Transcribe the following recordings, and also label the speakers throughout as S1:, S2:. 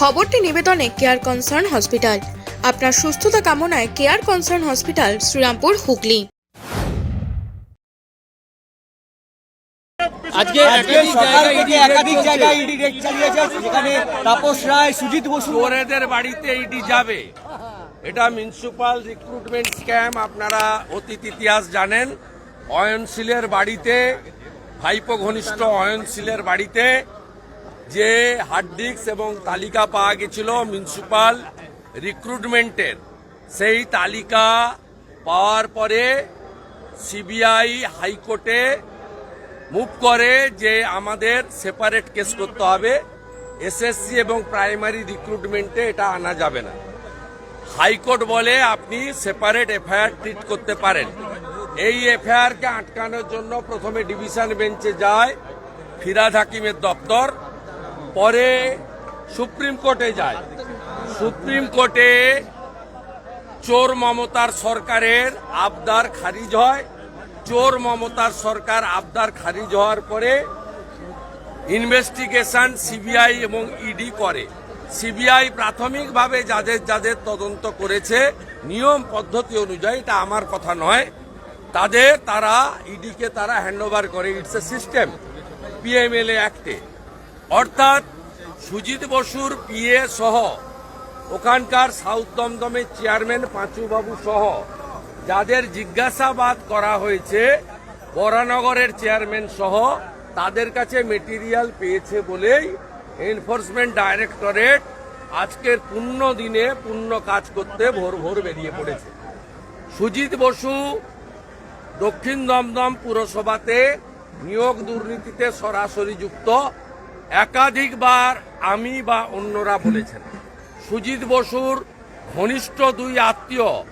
S1: খবরটি নিবেদনে care concern hospital আপনার সুস্থতা কামনায় care concern hospital Serampore Hooghly.
S2: আজকে একাধিক
S3: সকাল
S2: জায়গায়
S3: থেকে একাধিক জায়গায় ইডি রেড চালিয়েছে যেখানে তাপস রায় সুজিত বসু।
S4: চোরেদের বাড়িতে ইডি যাবে। এটা মিউনিসিপাল রিক্রুটমেন্ট স্ক্যাম আপনারা অতীত ইতিহাস জানেন। অয়নশীলের বাড়িতে ভাইপো ঘনিষ্ঠ অয়নশীলের বাড়িতে যে হার্ড ডিস্ক এবং তালিকা পাওয়া গেছিল মিউনিসিপাল রিক্রুটমেন্টের সেই তালিকা পাওয়ার পরে সিবিআই হাইকোর্টে মুভ করে যে আমাদের সেপারেট কেস করতে হবে। এসএসসি এবং প্রাইমারি রিক্রুটমেন্টে এটা আনা যাবে না। হাইকোর্ট বলে আপনি সেপারেট এফআইআর ট্রিট করতে পারেন। এই এফআইআরকে আটকানোর জন্য প্রথমে ডিভিশন বেঞ্চে যায় ফিরাদ হাকিমের দপ্তর। পরে সুপ্রিম কোর্টে যায়। সুপ্রিম কোর্টে চোর মমতার সরকারের আবদার খারিজ হয়। চোর মমতার সরকার আবদার খারিজ হওয়ার পরে ইনভেস্টিগেশন সিবিআই এবং ইডি করে। সিবিআই প্রাথমিকভাবে যাদের যাদের তদন্ত করেছে, নিয়ম পদ্ধতি অনুযায়ী, এটা আমার কথা নয়, তাদের তারা ইডিকে তারা হ্যান্ডওভার করে। ইটস এ সিস্টেম পিএমএলএ অ্যাক্টে অর্থাৎ সুজিত বসুর পিএ সহ ওখানকার সাউথ দমদমের চেয়ারম্যান পাঁচুবাবু সহ যাদের জিজ্ঞাসাবাদ করা হয়েছে, বরানগরের চেয়ারম্যান সহ, তাদের কাছে মেটেরিয়াল পেয়েছে বলেই এনফোর্সমেন্ট ডাইরেক্টরেট আজকের পূর্ণ দিনে পূর্ণ কাজ করতে ভোর ভোর বেরিয়ে পড়েছে। সুজিত বসু দক্ষিণ দমদম পুরসভাতে নিয়োগ দুর্নীতিতে সরাসরি যুক্ত। একাধিকবার আমি বা অন্যরা বলেছেন। সুজিত বসুর ঘনিষ্ঠ দুই আত্মীয়,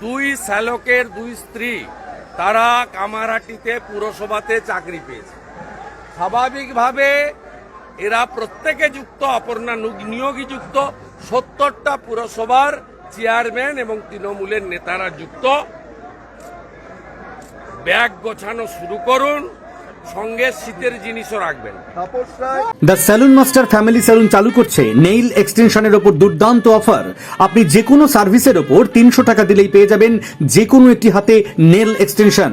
S4: দুই শ্যালকের দুই স্ত্রী, তারা কামারাটিতে পুরসভাতে চাকরি পেয়েছে। স্বাভাবিকভাবে এরা প্রত্যেকে যুক্ত, অপর্ণা নু- নিয়োগী যুক্ত, সত্তরটা পুরসভার চেয়ারম্যান এবং তৃণমূলের নেতারা যুক্ত। ব্যাগ গোছানো শুরু করুন। সঙ্গে শীতের জিনিসও রাখবেন।
S5: The salon master family salon চালু করছে নেইল এক্সটেনশনের ওপর দুর্দান্ত অফার। আপনি যে কোনো সার্ভিসের ওপর তিনশো টাকা দিলেই পেয়ে যাবেন যে কোনো একটি হাতে নেল এক্সটেনশন।